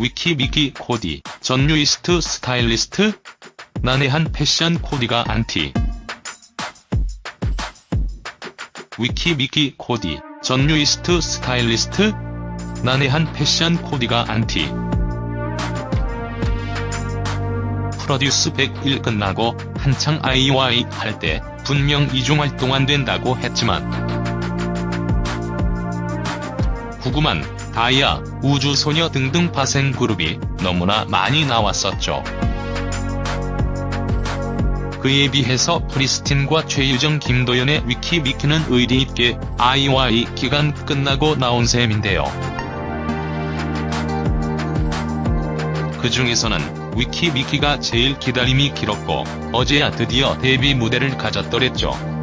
위키 미키 코디, 전유이스트 스타일리스트? 난해한 패션 코디가 안티. 위키 미키 코디, 전유이스트 스타일리스트? 난해한 패션 코디가 안티. 프로듀스 101 끝나고 한창 IY 할 때 분명 이중 활동 안 된다고 했지만 구구만, 다이아, 우주소녀 등등 파생 그룹이 너무나 많이 나왔었죠. 그에 비해서 프리스틴과 최유정 김도연의 위키미키는 의리 있게 IY 기간 끝나고 나온 셈인데요. 그 중에서는 위키미키가 제일 기다림이 길었고 어제야 드디어 데뷔 무대를 가졌더랬죠.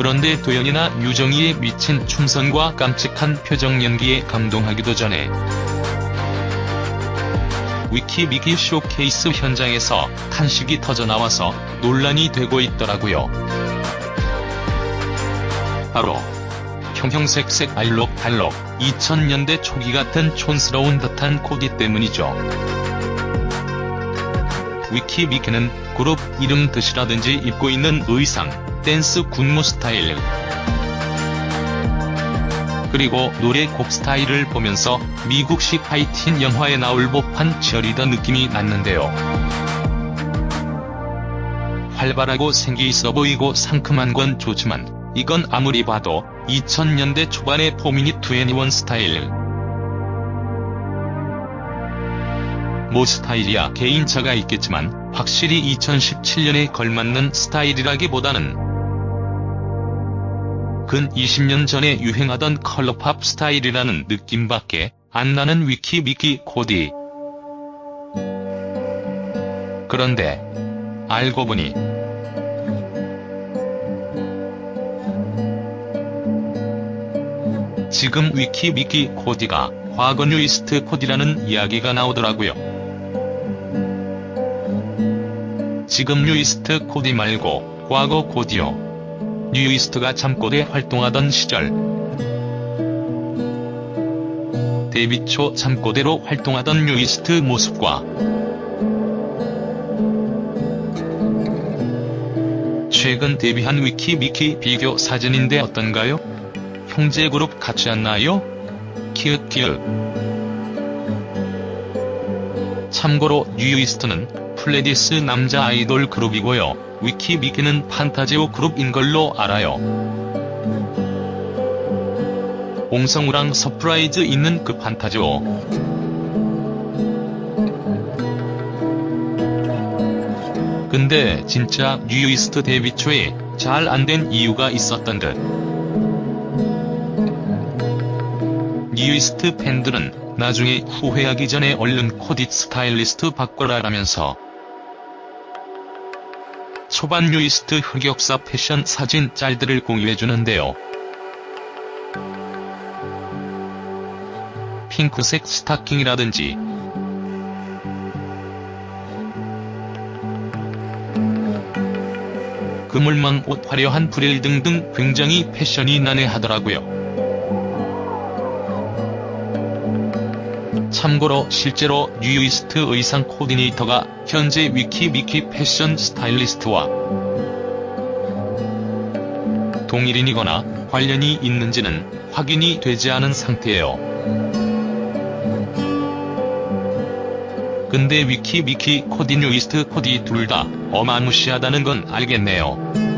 그런데 도연이나 유정이의 미친 춤선과 깜찍한 표정 연기에 감동하기도 전에 위키미키 쇼케이스 현장에서 탄식이 터져나와서 논란이 되고 있더라고요. 바로 형형색색 알록달록 2000년대 초기 같은 촌스러운 듯한 코디 때문이죠. 위키미키는 그룹 이름 뜻이라든지 입고 있는 의상, 댄스 군무 스타일, 그리고 노래 곡 스타일을 보면서 미국식 하이틴 영화에 나올 법한 치어리더 느낌이 났는데요. 활발하고 생기 있어 보이고 상큼한 건 좋지만 이건 아무리 봐도 2000년대 초반의 포미닛 21 스타일. 모 스타일이야 개인차가 있겠지만 확실히 2017년에 걸맞는 스타일이라기보다는 근 20년 전에 유행하던 컬러팝 스타일이라는 느낌밖에 안 나는 위키 미키 코디. 그런데 알고 보니 지금 위키 미키 코디가 과거 뉴이스트 코디라는 이야기가 나오더라고요. 지금 뉴이스트 코디 말고 과거 코디요. 뉴이스트가 잠꼬대 활동하던 시절 데뷔 초 잠꼬대로 활동하던 뉴이스트 모습과 최근 데뷔한 위키 미키 비교 사진인데 어떤가요? 형제 그룹 같지 않나요? 키읔 키읔 참고로 뉴이스트는 플레디스 남자 아이돌 그룹이고요. 위키미키는 판타지오 그룹인 걸로 알아요. 옹성우랑 서프라이즈 있는 그 판타지오. 근데 진짜 뉴이스트 데뷔 초에 잘 안 된 이유가 있었던 듯. 뉴이스트 팬들은 나중에 후회하기 전에 얼른 코디 스타일리스트 바꿔라라면서 초반 뉴이스트 흑역사 패션 사진 짤들을 공유해주는데요. 핑크색 스타킹이라든지 그물망 옷 화려한 프릴 등등 굉장히 패션이 난해하더라고요. 참고로 실제로 뉴이스트 의상 코디네이터가 현재 위키 미키 패션 스타일리스트와 동일인이거나 관련이 있는지는 확인이 되지 않은 상태예요. 근데 위키 미키 코디 뉴이스트 코디 둘 다 어마무시하다는 건 알겠네요.